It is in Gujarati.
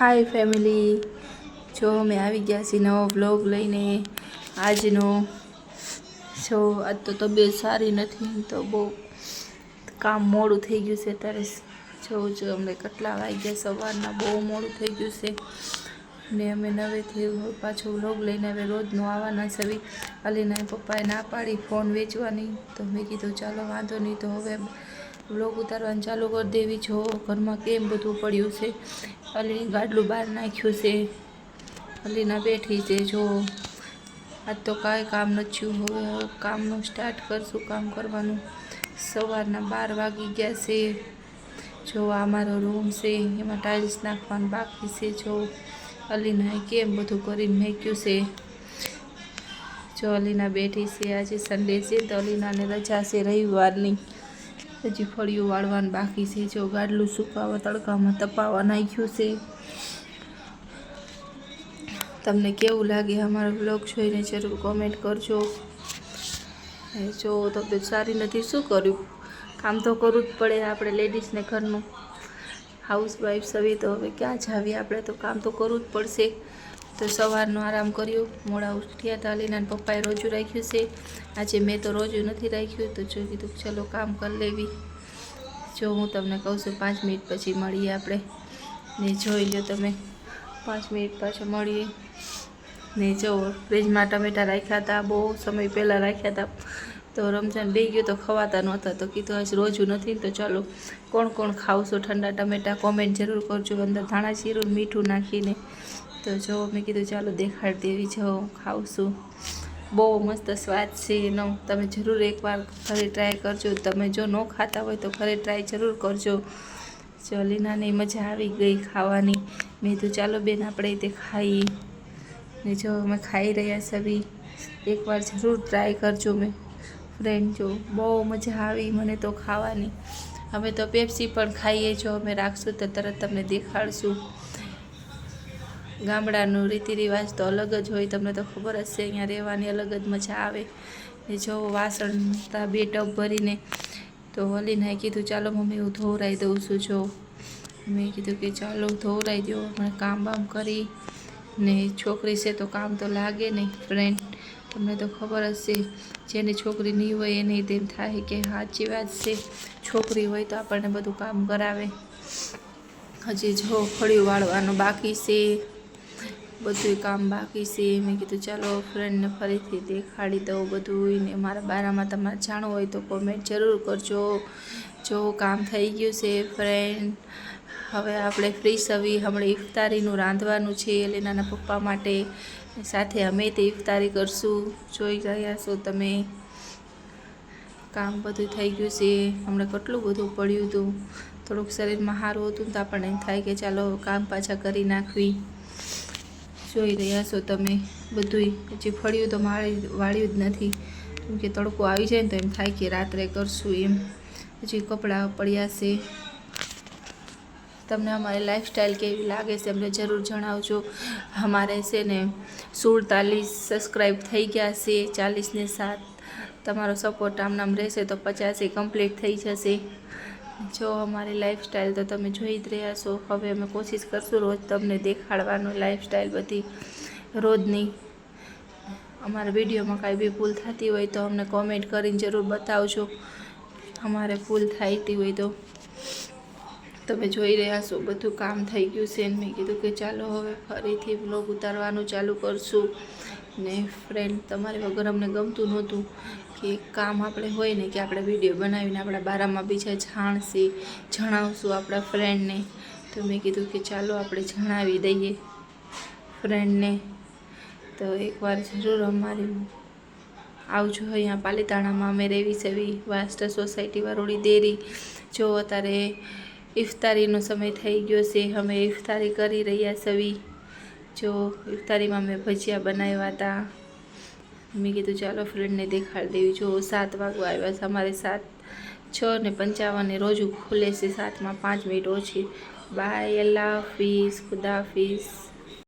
હાય ફેમિલી જો અમે આવી ગયા છીએ નવો વ્લોગ લઈને આજનો. જો આજ તો તબિયત સારી નથી, તો બહુ કામ મોડું થઈ ગયું છે ત્યારે જો જો અમને કેટલા વાગ્યા સવારના બહુ મોડું થઈ ગયું છે. ને અમે નવેથી પાછો વ્લોગ લઈને હવે રોજનું આવવાના છે. અલીના પપ્પાએ ના પાડી ફોન વેચવાની, તો મેં કીધું ચાલો વાંધો નહીં, તો હવે વ્લોગ ઉતારવાનું ચાલુ કરી દેવી. જો ઘરમાં કેમ બધું પડ્યું છે? અલી ગાડલું બહાર નાખ્યું છે. અલીના બેઠી છે જો, આજ તો કાંઈ કામ નથી હવે કામનું સ્ટાર્ટ કરશું, કામ કરવાનું. સવારના બાર વાગી ગયા છે. જો, આ મારો રૂમ છે. એમાં ટાઇલ્સ નાખવાનું બાકી છે. જો, અલીના કેમ બધું કરીને મેક્યું છે? જો, અલીના બેઠી છે. આજે સન્ડે છે તો અલીનાને રજા છે રવિવારની. હજી ફળિયું વાળવાનું બાકી છે. જો ગાડલું સુકાવા, તડકામાં તપાવવા નાખ્યું છે. તમને કેવું લાગે અમારો બ્લોગ જોઈને જરૂર કોમેન્ટ કરજો. જો તબિયત સારી નથી, શું કર્યું? કામ તો કરવું જ પડે આપણે લેડીઝને ઘરનું. હાઉસ વાઈફ સવી તો, હવે ક્યાં જાવી? આપણે તો કામ તો કરવું જ પડશે. તો સવારનો આરામ કર્યો. મોડા ઉઠ્યા હતા અલીના પપ્પાએ રોજું રાખ્યું છે. આજે મેં તો રોજું નથી રાખ્યું, તો જો કીધું ચલો કામ કરી લેવી. જો હું તમને કહું છું, પાંચ મિનિટ પછી મળીએ આપણે. ને જોઈ લો તમે, પાંચ મિનિટ પાછો મળીએ. ને જો ફ્રીજમાં ટમેટા રાખ્યા હતા, બહુ સમય પહેલાં રાખ્યા હતા. તો રમજાન બે ગયો તો ખવાતા નહોતા. તો કીધું આજ રોજું નથી તો ચાલો કોણ કોણ ખાવશો ઠંડા ટમેટા કોમેન્ટ જરૂર કરજો. અંદર ધાણા જીરું મીઠું નાખીને. તો જો મેં કીધું ચાલો દેખાડ દેવી, જો ખાઉં છું. બહુ મસ્ત સ્વાદ છે એનો. તમે જરૂર એકવાર ઘરે ટ્રાય કરજો. તમે જો ન ખાતા હોય તો ઘરે ટ્રાય જરૂર કરજો. જો લીનાને મજા આવી ગઈ ખાવાની. મેં તો ચાલો બેન, આપણે તે ખાઈએ. ને જો અમે ખાઈ રહ્યા સભી એકવાર જરૂર ટ્રાય કરજો મેં. ફ્રેન્ડ જો બહુ મજા આવી મને તો ખાવાની. અમે તો પેપ્સી પણ ખાઈએ જો. અમે રાખશું તો તરત તમને દેખાડશું. ગામડાનું રીતિ રિવાજ તો અલગ જ હોય. તમને તો ખબર જ છે, અહીંયા રહેવાની અલગ જ મજા આવે. એ જો વાસણ હતા બે ટબ ભરીને તો હલીને કીધું, ચાલો મમ્મી, હું ધોવરાઈ દઉં છું, જો. મેં કીધું કે, ચાલો ધોવરાઈ દો હમણાં કામ બામ કરી ને છોકરી છે તો કામ તો લાગે નહીં ફ્રેન્ડ તમને તો ખબર જ છે, જેની છોકરી નહીં હોય એને તેમ થાય કે સાચી વાત છે. છોકરી હોય તો આપણને બધું કામ કરાવે. હજી જો ફળિયું વાળવાનું બાકી છે. બધું કામ બાકી છે. મેં કીધું, ચાલો ફ્રેન્ડને ફરીથી દેખાડી દઉં બધું ને મારા બારામાં તમારે જાણવું હોય તો કોમેન્ટ જરૂર કરજો. જો કામ થઈ ગયું છે ફ્રેન્ડ હવે આપણે ફ્રી સવી. હમણાં ઇફતારીનું રાંધવાનું છે એલેનાના પપ્પા માટે. સાથે અમે તે ઇફતારી કરશું. જોઈ રહ્યા છો તમે. કામ બધું થઈ ગયું છે. હમણાં કેટલું બધું પડ્યું હતું. થોડુંક શરીરમાં સારું હતું તો આપણને એમ થાય કે ચાલો કામ પાછા કરી નાખવી. જોઈ રહ્યા છો તમે બધુંય. પછી ફળ્યું તો માળી વાળ્યું જ નથી. કેમ કે તડકો આવી જાય ને તો એમ થાય કે રાત્રે કરશું એમ. પછી કપડાં પડ્યા છે. તમને અમારી લાઈફસ્ટાઈલ કેવી લાગે છે અમને જરૂર જણાવજો. અમારે છે ને સુડતાલીસ સબસ્ક્રાઈબ થઈ ગયા છે ચાલીસને સાત. તમારો સપોર્ટ આમ રહેશે તો પચાસે કમ્પ્લીટ થઈ જશે. જો અમારી લાઈફસ્ટાઈલ તો તમે જોઈ જ રહ્યા છો. હવે અમે કોશિશ કરશું રોજ તમને દેખાડવાનું લાઈફસ્ટાઈલ બધી રોજની. અમારા વિડીયોમાં કાંઈ બી ભૂલ થતી હોય તો અમને કોમેન્ટ કરીને જરૂર બતાવજો. અમારે ભૂલ થતી હોય તો. તમે જોઈ રહ્યા છો, બધું કામ થઈ ગયું છે મેં કીધું કે ચાલો હવે ફરીથી બ્લોગ ઉતારવાનું ચાલુ કરશું. ને ફ્રેન્ડ તમારી વગર અમને ગમતું નહોતું કે કામ આપણે હોય ને કે આપણે વીડિયો બનાવીને આપણા બારામાં બીજા જાણશે, જણાવશું આપણા ફ્રેન્ડને તો મેં કીધું કે ચાલો આપણે જણાવી દઈએ ફ્રેન્ડને તો એકવાર જરૂર અમારી આવજો અહીંયા પાલીતાણામાં. અમે રેવી સેવી વાસ્ટર સોસાયટી વારોડી દેરી. જો અત્યારે ઇફતારીનો સમય થઈ ગયો છે. અમે ઇફતારી કરી રહ્યા સવી. જો ઇફતારીમાં મેં ભજીયા બનાવ્યા હતા. મેં કીધું, ચાલો ફ્રેન્ડને દેખાડી દેવી. જો સાત વાગવા આવ્યા છે. અમારે સાત, છ ને પંચાવને રોજ ખુલે છે. સાતમાં પાંચ મિનિટ ઓછી. બાય, અલ્લાહ હાફિઝ, ખુદા હાફિઝ.